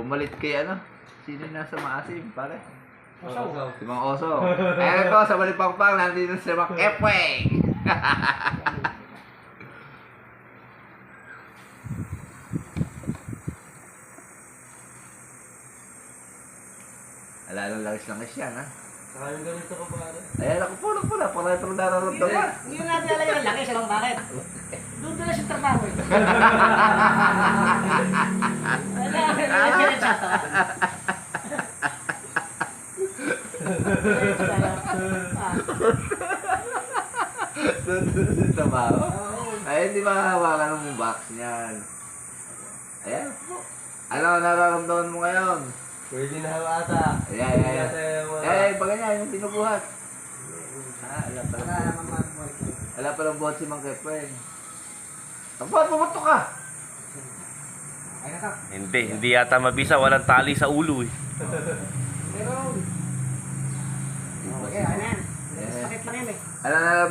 Pumalit kay ano? Sino yung nasa maasim, pare? Osaw. Si Mang Oso. Ayan ito, sa Balipangpang, nandito si Mang Epweng. Ala lang langis-langis yan, ha? Saka yung ganito ko pare. Ayan, ako pula pula, para itong nararamdaman. Hindi nga talaga ang laki, silang bakit? Doon doon na siya trabaho eh. Doon sa trabaho. Ay, hindi makahawakan ng box niyan. Ayan po. Ano nararamdaman mo ngayon? Pwede na ata. Ayan, ayan, ayan. Eh, pag ganyan, yung binubuhat. Ah, alam pa lang. Alam pa lang buhat si Mang Kepeng. Tapos, pumatok ka! Ay, nakap. Hindi, hindi yata mabisa. Walang tali sa ulo eh. Meron. Alam